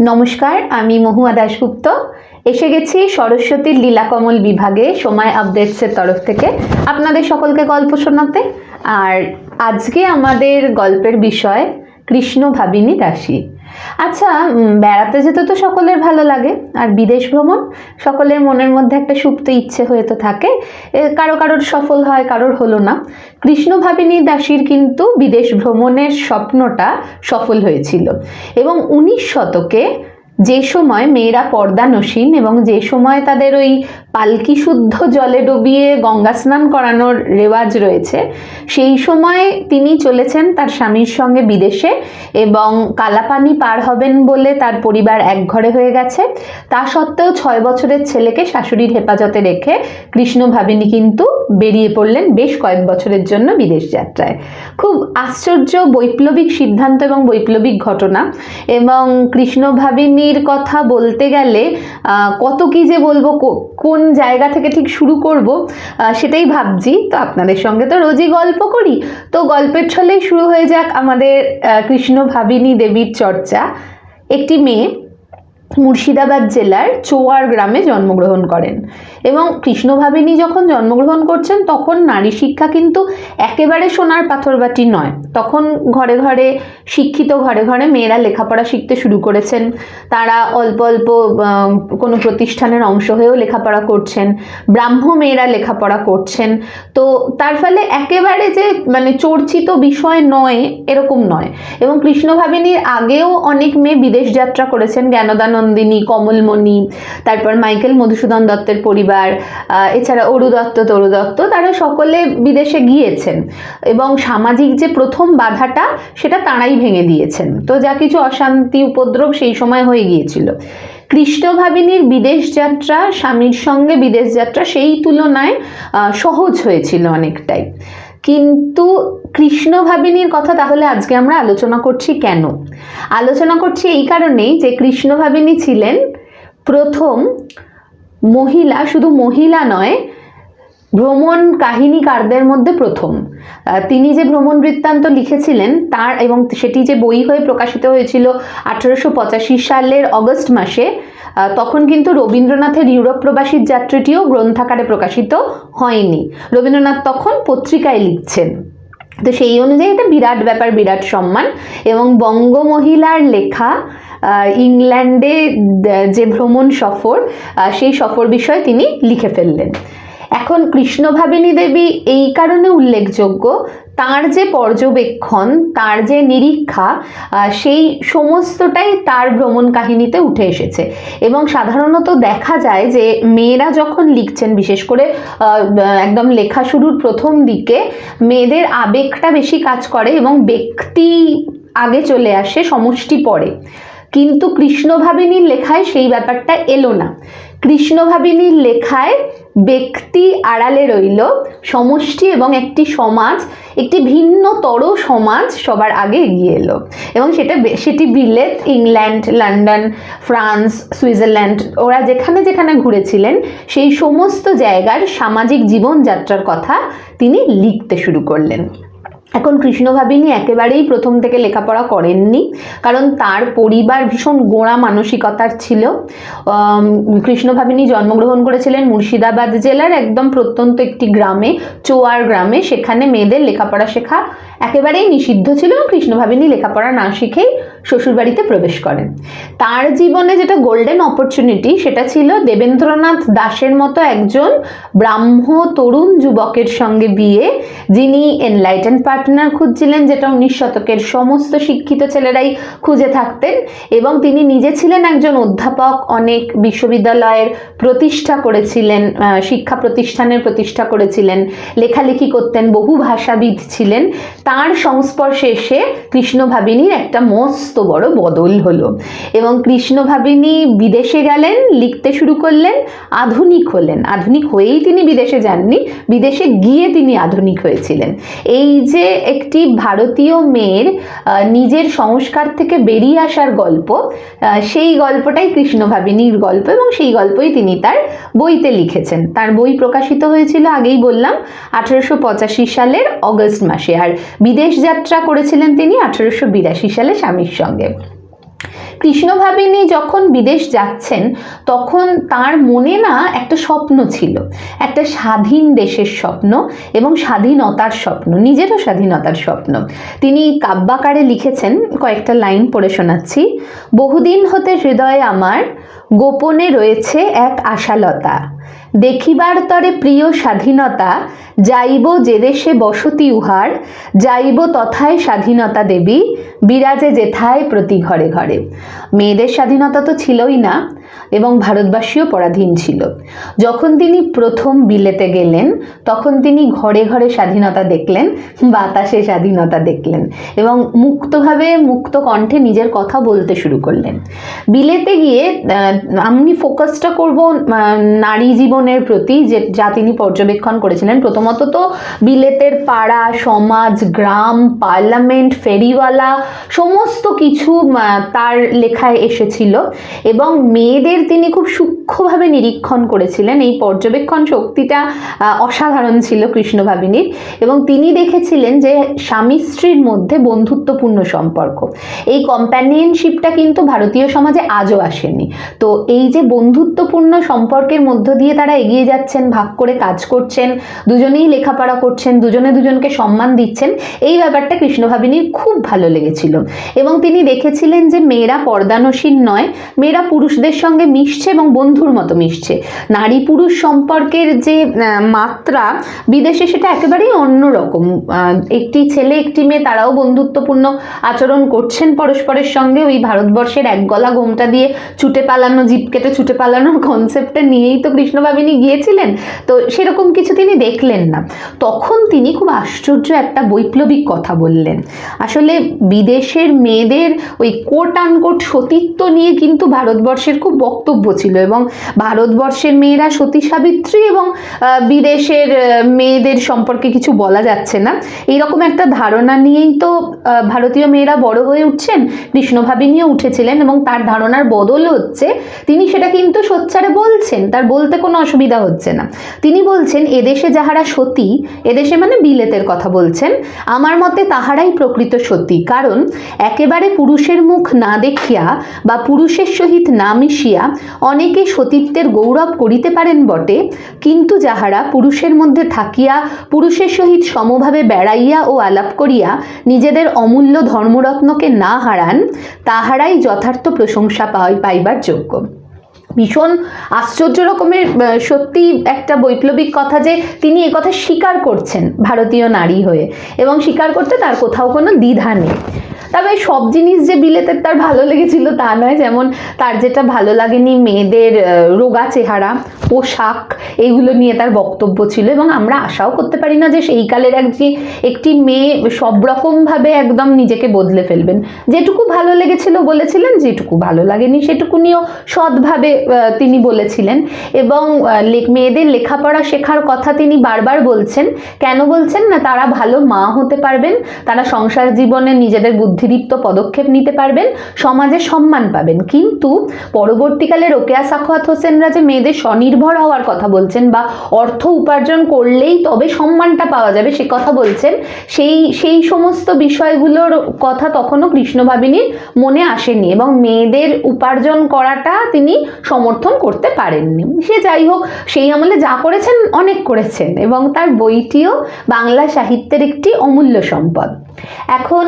নমস্কার, আমি মহুয়া দাশগুপ্ত। এসে গেছি সরস্বতীর লীলাকমল বিভাগে সময় আপডেটসের তরফ থেকে। আপনাদের সকলকে গল্প শোনাতে। আর আজকে আমাদের গল্পের বিষয় কৃষ্ণ ভাবিনী দাসী আচ্ছা বেড়াতে যেতে তো সকলের ভালো লাগে, আর বিদেশ ভ্রমণ সকলের মনের মধ্যে একটা সুপ্ত ইচ্ছে হয়ে তো থাকে। কারও কারোর সফল হয়, কারোর হলো না। কৃষ্ণ ভাবিনী দাসীর কিন্তু বিদেশ ভ্রমণের স্বপ্নটা সফল হয়েছিল। এবং উনিশ শতকে যে সময় মেয়েরা পর্দা নসীন এবং যে সময় তাদের ওই পালকি শুদ্ধ জলে ডুবিয়ে গঙ্গা স্নান করানোর রেওয়াজ রয়েছে। সেই সময় তিনি চলেছেন তার স্বামীর সঙ্গে বিদেশে এবং কালাপানি পার হবেন বলে তার পরিবার এক ঘরে হয়ে গেছে। তা সত্ত্বেও ছয় বছরের ছেলেকে শাশুড়ির হেফাজতে রেখে কৃষ্ণ ভাবিনী কিন্তু বেরিয়ে পড়লেন বেশ কয়েক বছরের জন্য বিদেশ যাত্রায়। খুব আশ্চর্য, বৈপ্লবিক সিদ্ধান্ত এবং বৈপ্লবিক ঘটনা এবং কৃষ্ণ ভাবিনীর কথা বলতে গেলে কত কি যে বলব কোন জায়গা থেকে ঠিক শুরু করব সেটাই ভাবছি। তো আপনাদের সঙ্গে তো রোজই গল্প করি। তো গল্পের ছলেই শুরু হয়ে যাক আমাদের কৃষ্ণ ভাবিনী দেবীর চর্চা। একটি মেয়ে মুর্শিদাবাদ জেলার চোয়ার গ্রামে জন্মগ্রহণ করেন। এবং কৃষ্ণভাবিনী যখন জন্মগ্রহণ করছেন, তখন নারী শিক্ষা কিন্তু একেবারে সোনার পাথরবাটি নয়। তখন ঘরে ঘরে, শিক্ষিত ঘরে ঘরে মেয়েরা লেখাপড়া শিখতে শুরু করেছেন। তারা অল্প অল্প কোনো প্রতিষ্ঠানের অংশ হয়েও লেখাপড়া করছেন। ব্রাহ্ম মেয়েরা লেখাপড়া করছেন। তো তার ফলে একেবারে যে মানে চর্চিত বিষয় নয়, এরকম নয়। এবং কৃষ্ণভাবিনীর আগেও অনেক মেয়ে বিদেশ যাত্রা করেছেন। জ্ঞানদানন্দিনী, কমলমণি, তারপর মাইকেল মধুসূদন দত্তের পরিবার। আহ, এছাড়া অরু দত্ত তরু দত্ত তারা সকলে বিদেশে গিয়েছেন এবং সামাজিক যে প্রথম বাধাটা সেটা তাঁরাই ভেঙে দিয়েছেন। তো যা কিছু অশান্তি উপদ্রব সেই সময় হয়ে গিয়েছিল। কৃষ্ণভাবিনীর বিদেশ যাত্রা স্বামীর সঙ্গে বিদেশ যাত্রা সেই তুলনায় সহজ হয়েছিল অনেকটাই। কিন্তু কৃষ্ণভাবিনীর কথা তাহলে আজকে আমরা আলোচনা করছি কেন? আলোচনা করছি এই কারণেই যে কৃষ্ণভাবিনী ছিলেন প্রথম মহিলা, শুধু মহিলা নয়, ভ্রমণ কাহিনীকারদের মধ্যে প্রথম। তিনি যে ভ্রমণ বৃত্তান্ত লিখেছিলেন, তার এবং সেটি যে বই হয়ে প্রকাশিত হয়েছিল আঠেরোশো পঁচাশি সালের অগস্ট মাসে তখন কিন্তু রবীন্দ্রনাথের ইউরোপ প্রবাসীর যাত্রাটিও গ্রন্থাকারে প্রকাশিত হয়নি। রবীন্দ্রনাথ তখন পত্রিকায় লিখছেন। তো সেই অনুযায়ী এটা বিরাট ব্যাপার, বিরাট সম্মান এবং বঙ্গ মহিলার লেখা ইংল্যান্ডে যে ভ্রমণ সফর সেই সফর বিষয়ে তিনি লিখে ফেললেন। এখন কৃষ্ণভাবিনী দেবী এই কারণে উল্লেখযোগ্য, তার যে পর্যবেক্ষণ, তার যে নিরীক্ষা সেই সমস্তটাই তার ভ্রমণ কাহিনীতে উঠে এসেছে। এবং সাধারণত দেখা যায় যে মেয়েরা যখন লিখছেন, বিশেষ করে একদম লেখা শুরুর প্রথম দিকে, মেয়েদের আবেগটা বেশি কাজ করে এবং ব্যক্তি আগে চলে আসে, সমষ্টি পড়ে। কিন্তু কৃষ্ণভাবিনীর লেখায় সেই ব্যাপারটা এলো না। কৃষ্ণভাবিনীর লেখায় ব্যক্তি আড়ালে রইল, সমষ্টি এবং একটি সমাজ, একটি ভিন্নতর সমাজ সবার আগে এগিয়ে এলো। এবং সেটা সেটি বিলেত, ইংল্যান্ড, লন্ডন, ফ্রান্স, সুইজারল্যান্ড, ওরা যেখানে যেখানে ঘুরেছিলেন, সেই সমস্ত জায়গার সামাজিক জীবনযাত্রার কথা তিনি লিখতে শুরু করলেন। এখন কৃষ্ণভাবিনী একেবারেই প্রথম থেকে লেখাপড়া করেননি, কারণ তার পরিবার ভীষণ গোড়া মানসিকতার ছিল। কৃষ্ণ কৃষ্ণভাবিনী জন্মগ্রহণ করেছিলেন মুর্শিদাবাদ জেলার একদম প্রত্যন্ত একটি গ্রামে, চোয়ার গ্রামে। সেখানে মেয়েদের লেখাপড়া শেখা একেবারেই নিষিদ্ধ ছিল এবং কৃষ্ণভাবিনী লেখাপড়া না শিখেই শ্বশুরবাড়িতে প্রবেশ করেন। তার জীবনে যেটা গোল্ডেন অপরচুনিটি সেটা ছিল দেবেন্দ্রনাথ দাসের মতো একজন ব্রাহ্ম তরুণ যুবকের সঙ্গে বিয়ে, যিনি এনলাইটেন পার্টনার খুঁজছিলেন, যেটা উনিশ শতকের সমস্ত শিক্ষিত ছেলেরাই খুঁজে থাকতেন এবং তিনি নিজে ছিলেন একজন অধ্যাপক, অনেক বিশ্ববিদ্যালয়ের প্রতিষ্ঠা করেছিলেন শিক্ষা প্রতিষ্ঠানের প্রতিষ্ঠা করেছিলেন, লেখালেখি করতেন, বহু ভাষাবিদ ছিলেন। তার সংস্পর্শে এসে কৃষ্ণভাবিনীর একটা মস্ত বড় বদল হলো। এবং কৃষ্ণ কৃষ্ণভাবিনী বিদেশে গেলেন, লিখতে শুরু করলেন, আধুনিক হলেন। আধুনিক হয়েই তিনি বিদেশে যাননি, বিদেশে গিয়ে তিনি আধুনিক হয়েছিলেন। এই যে একটি ভারতীয় মেয়ের নিজের সংস্কার থেকে বেরিয়ে আসার গল্প সেই গল্পটাই কৃষ্ণভাবিনীর গল্প এবং সেই গল্পই তিনি তার বইতে লিখেছেন। তার বই প্রকাশিত হয়েছিল, আগেই বললাম, আঠেরোশো পঁচাশি সালের অগস্ট মাসে। আর বিদেশ যাত্রা করেছিলেন তিনি আঠেরোশো বিরাশি সালে স্বামীর সঙ্গে। কৃষ্ণভাবিনী যখন বিদেশ যাচ্ছেন, তখন তার মনে না একটা স্বপ্ন ছিল। একটা স্বাধীন দেশের স্বপ্ন এবং স্বাধীনতার স্বপ্ন, নিজেরও স্বাধীনতার স্বপ্ন। তিনি কাব্যাকারে লিখেছেন, কয়েকটা লাইন পড়ে শোনাচ্ছি। বহুদিন হতে হৃদয়ে আমার গোপনে রয়েছে এক আশালতা। দেখিবার তরে প্রিয় স্বাধীনতা, যাইব যে দেশে বসতি উহার, যাইব তথায় স্বাধীনতা দেবী, বিরাজে যেথায় প্রতি ঘরে ঘরে। মেয়েদের স্বাধীনতা তো ছিলই না, এবং ভারতবাসীও পরাধীন ছিল। যখন তিনি প্রথম বিলেতে গেলেন, তখন তিনি ঘরে ঘরে স্বাধীনতা দেখলেন, বাতাসে স্বাধীনতা দেখলেন, এবং মুক্তভাবে মুক্ত কণ্ঠে নিজের কথা বলতে শুরু করলেন। বিলেতে গিয়ে আমি ফোকাসটা করব নারী নারী জীবনের প্রতি যে, যা তিনি পর্যবেক্ষণ করেছিলেন, প্রথমত তো বিলেতের পাড়া, সমাজ, গ্রাম, পার্লামেন্ট, ফেরিওয়ালা, সমস্ত কিছু তার লেখায় এসেছিল এবং মেয়েদের তিনি খুব সূক্ষ্মভাবে নিরীক্ষণ করেছিলেন। এই পর্যবেক্ষণ শক্তিটা অসাধারণ ছিল কৃষ্ণভাবিনীর এবং তিনি দেখেছিলেন যে স্বামী স্ত্রীর মধ্যে বন্ধুত্বপূর্ণ সম্পর্ক। এই কম্প্যানিয়নশিপটা কিন্তু ভারতীয় সমাজে আজও আসেনি। তো এই যে বন্ধুত্বপূর্ণ সম্পর্কের মধ্য দিয়ে তারা এগিয়ে যাচ্ছেন, ভাগ করে কাজ করছেন, দুজনেই লেখাপড়া করছেন, দুজনে দুজনকে সম্মান দিচ্ছেন, এই ব্যাপারটা কৃষ্ণভাবিনীর খুব ভালো লেগেছিল। এবং তিনি দেখেছিলেন যে মেয়েরা পর্দানসীন নয়, মেয়েরা পুরুষদের সঙ্গে মিশছে এবং বন্ধুর মতো মিশছে। নারী পুরুষ সম্পর্কের যে মাত্রা বিদেশে সেটা একেবারেই অন্যরকম একটি ছেলে, একটি মেয়ে, তারাও বন্ধুত্বপূর্ণ আচরণ করছেন পরস্পরের সঙ্গে। ওই ভারতবর্ষের এক গলা গোমটা দিয়ে ছুটে পালানো জিপ কেটে ছুটে পালানোর কনসেপ্টটা নিয়েই তো কৃষ্ণভাবিনী গিয়েছিলেন, তো সেরকম কিছু তিনি দেখলেন না। তখন তিনি খুব আশ্চর্য একটা বৈপ্লবিক কথা বললেন। আসলে বিদেশের মেয়েদের ওই কোট আনকোট সতীত্ব নিয়ে কিন্তু ভারতবর্ষের খুব বক্তব্য ছিল এবং ভারতবর্ষের মেয়েরা সতী সাবিত্রী এবং বিদেশের মেয়েদের সম্পর্কে কিছু বলা যাচ্ছে না। এইরকম একটা ধারণা নিয়েই তো ভারতীয় মেয়েরা বড় হয়ে উঠছেন কৃষ্ণভাবিনীও উঠেছিলেন এবং তার ধারণার বদল হচ্ছে। তিনি সেটা কিন্তু সোচ্চারে বলছেন, তার বলতে কোনো অসুবিধা হচ্ছে না। তিনি বলছেন, এদেশে যাহারা সতী, এদেশে মানে বিলেতের কথা বলছেন, আমার মতে তাহারাই প্রকৃত সতী। কারণ একেবারে পুরুষের মুখ না দেখিয়া বা পুরুষের সহিত না মিশিয়া অনেকে সতীত্বের গৌরব করিতে পারেন বটে, কিন্তু যাহারা পুরুষের মধ্যে থাকিয়া পুরুষের সহিত সমভাবে বেড়াইয়া ও আলাপ করিয়া নিজেদের অমূল্য ধর্মরত্নকে না হারান, তাহারাই যথার্থ প্রশংসা পাই, পাইবার যোগ্য। ভীষণ আশ্চর্য রকমের সত্যি একটা বৈপ্লবিক কথা যে তিনি এ কথা স্বীকার করছেন ভারতীয় নারী হয়ে। এবং স্বীকার করতে তার কোথাও কোনো দ্বিধা নেই। তবে সব জিনিস যে বিলেতের তার ভালো লেগেছিল তা নয়, যেমন তার যেটা ভালো লাগেনি মেয়েদের রোগা চেহারা, পোশাক, এইগুলো নিয়ে তার বক্তব্য ছিল এবং আমরা আশাও করতে পারি না যে সেই কালের একটি একটি মেয়ে সব রকমভাবে একদম নিজেকে বদলে ফেলবেন। যেটুকু ভালো লেগেছিল বলেছিলেন, যেটুকু ভালো লাগেনি সেটুকু নিয়েও সৎভাবে তিনি বলেছিলেন এবং মেয়েদের লেখাপড়া শেখার কথা তিনি বারবার বলছেন। কেন বলছেন না, তারা ভালো মা হতে পারবেন, তারা সংসার জীবনে নিজেদের বুদ্ধিদীপ্ত পদক্ষেপ নিতে পারবেন, সমাজে সম্মান পাবেন। কিন্তু পরবর্তীকালে রোকেয়া সাখোয়াত হোসেনরা যে মেয়েদের স্বনির্ভর হওয়ার কথা বলছেন বা অর্থ উপার্জন করলেই তবে সম্মানটা পাওয়া যাবে সে কথা বলছেন, সেই সেই সমস্ত বিষয়গুলোর কথা তখনও কৃষ্ণভাবিনীর মনে আসেনি এবং মেয়েদের উপার্জন করাটা তিনি সমর্থন করতে পারেননি। সে যাই হোক, সেই আমলে যা করেছেন অনেক করেছেন এবং তার বইটিও বাংলা সাহিত্যের একটি অমূল্য সম্পদ। এখন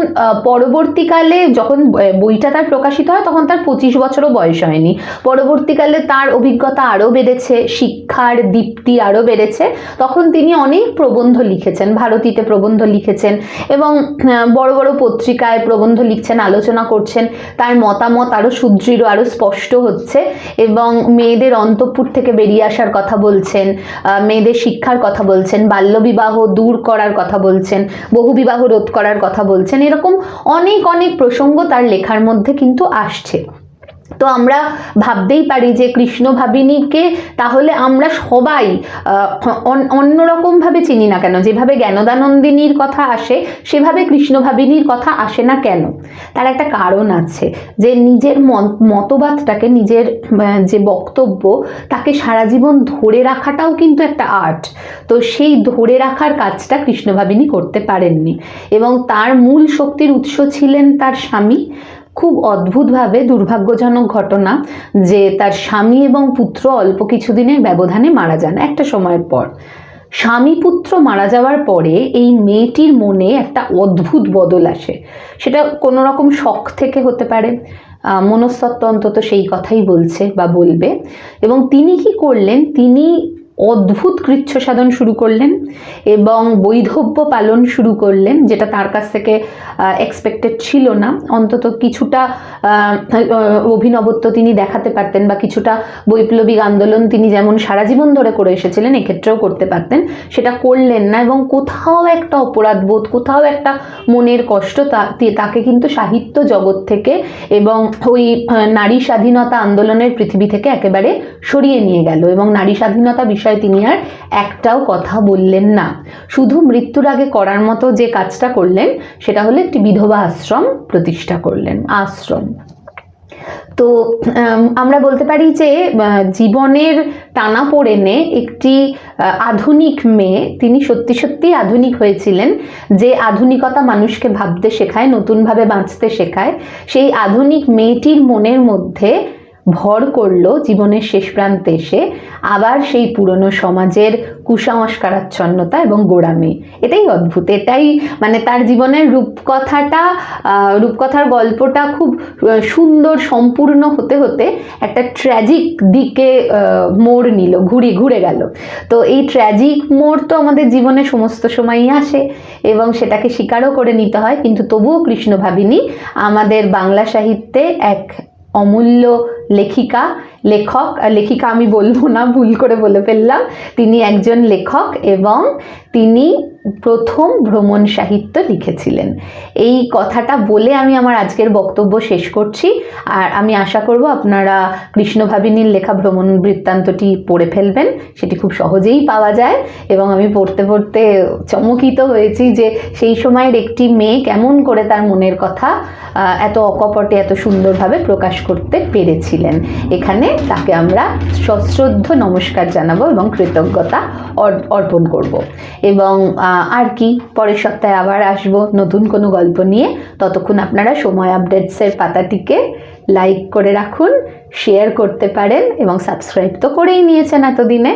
পরবর্তীকালে যখন বইটা তার প্রকাশিত হয়, তখন তার পঁচিশ বছরও বয়স হয়নি। পরবর্তীকালে তার অভিজ্ঞতা আরও বেড়েছে, শিক্ষার দীপ্তি আরও বেড়েছে। তখন তিনি অনেক প্রবন্ধ লিখেছেন, ভারতীতে প্রবন্ধ লিখেছেন এবং বড় বড় পত্রিকায় প্রবন্ধ লিখছেন, আলোচনা করছেন। তার মতামত আরও সুদৃঢ়, আরও স্পষ্ট হচ্ছে এবং মেয়েদের অন্তঃপুর থেকে বেরিয়ে আসার কথা বলছেন মেয়েদের শিক্ষার কথা বলছেন, বাল্যবিবাহ দূর করার কথা বলছেন, বহুবিবাহ রোধ করার কথা বলছেন। এরকম অনেক অনেক প্রসঙ্গ তার লেখার মধ্যে কিন্তু আসছে। তো আমরা ভাবতেই পারি যে কৃষ্ণ ভাবিনীকে তাহলে আমরা সবাই অন্যরকমভাবে চিনি না কেন? যেভাবে জ্ঞানদানন্দিনীর কথা আসে, সেভাবে কৃষ্ণ ভাবিনীর কথা আসে না কেন? তার একটা কারণ আছে যে নিজের মত- মতবাদটাকে, নিজের যে বক্তব্য, তাকে সারা জীবন ধরে রাখাটাও কিন্তু একটা আর্ট। তো সেই ধরে রাখার কাজটা কৃষ্ণভাবিনী করতে পারেননি। এবং তার মূল শক্তির উৎস ছিলেন তার স্বামী। খুব অদ্ভুতভাবে দুর্ভাগ্যজনক ঘটনা যে তার স্বামী এবং পুত্র অল্প কিছুদিনের ব্যবধানে মারা যান একটা সময়ের পর। স্বামী পুত্র মারা যাওয়ার পরে এই মেয়েটির মনে একটা অদ্ভুত বদল আসে। সেটা কোনো রকম শখ থেকে হতে পারে মনস্তত্ত্ব অন্তত সেই কথাই বলছে বা বলবে। এবং তিনি কি করলেন, তিনি অদ্ভুত কৃচ্ছ সাধন শুরু করলেন এবং বৈধব্য পালন শুরু করলেন, যেটা তার কাছ থেকে এক্সপেক্টেড ছিল না। অন্তত কিছুটা অভিনবত্ব তিনি দেখাতে পারতেন বা কিছুটা বৈপ্লবিক আন্দোলন তিনি যেমন সারা জীবন ধরে করে এসেছিলেন, এক্ষেত্রেও করতে পারতেন। সেটা করলেন না এবং কোথাও একটা অপরাধবোধ কোথাও একটা মনের কষ্ট তাকে কিন্তু সাহিত্য জগৎ থেকে এবং ওই নারী স্বাধীনতা আন্দোলনের পৃথিবী থেকে একেবারে সরিয়ে নিয়ে গেল এবং নারী স্বাধীনতা বিষয়ে তিনি আর একটাও কথা বললেন না। শুধু মৃত্যুর আগে করার মতো যে কাজটা করলেন সেটা হলো একটি বিধবা আশ্রম প্রতিষ্ঠা করলেন আশ্রম। তো আম, আমরা বলতে পারি যে জীবনের টানা পড়েনে একটি আধুনিক মেয়ে তিনি সত্যি সত্যি আধুনিক হয়েছিলেন যে আধুনিকতা মানুষকে ভাবতে শেখায় নতুনভাবে বাঁচতে শেখায় সেই আধুনিক মেয়েটির মনের মধ্যে ভর করল জীবনের শেষ প্রান্তে এসে, আবার সেই পুরনো সমাজের কুসংস্কারাচ্ছন্নতা এবং গোড়ামি। এটাই অদ্ভুত, এটাই মানে তার জীবনের রূপকথাটা রূপকথার গল্পটা খুব সুন্দর, সম্পূর্ণ হতে হতে একটা ট্র্যাজিক দিকে মোড় নিল, ঘুরে ঘুরে গেল। তো এই ট্র্যাজিক মোড় তো আমাদের জীবনে সমস্ত সময়ই আসে এবং সেটাকে স্বীকারও করে নিতে হয়। কিন্তু তবুও কৃষ্ণ ভাবিনী আমাদের বাংলা সাহিত্যে এক অমূল্য লেখিকা লেখক লেখিকা আমি বলব না ভুল করে বলে ফেললাম। তিনি একজন লেখক এবং তিনি প্রথম ভ্রমণ সাহিত্য লিখেছিলেন। এই কথাটা বলে আমি আমার আজকের বক্তব্য শেষ করছি। আর আমি আশা করব আপনারা কৃষ্ণভাবিনীর লেখা ভ্রমণ বৃত্তান্তটি পড়ে ফেলবেন। সেটি খুব সহজেই পাওয়া যায়। এবং আমি পড়তে পড়তে চমকিত হয়েছি যে সেই সময়ের একটি মেয়ে কেমন করে তার মনের কথা এত অকপটে, এত সুন্দরভাবে প্রকাশ করতে পেরেছিলেন। এখানে তাকে আমরা সশ্রদ্ধ নমস্কার জানাব এবং কৃতজ্ঞতা অর্পণ করব। এবং আর কি, পরের সপ্তাহে আবার আসব নতুন কোনো গল্প নিয়ে। ততক্ষণ আপনারা সময় আপডেটসের পাতাটিকে লাইক করে রাখুন, শেয়ার করতে পারেন এবং সাবস্ক্রাইব তো করেই নিয়েছেন এতদিনে।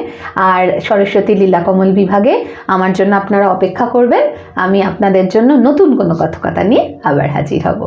আর সরস্বতী লীলাকমল বিভাগে আমার জন্য আপনারা অপেক্ষা করবেন। আমি আপনাদের জন্য নতুন কোনো কথকতা নিয়ে আবার হাজির হব।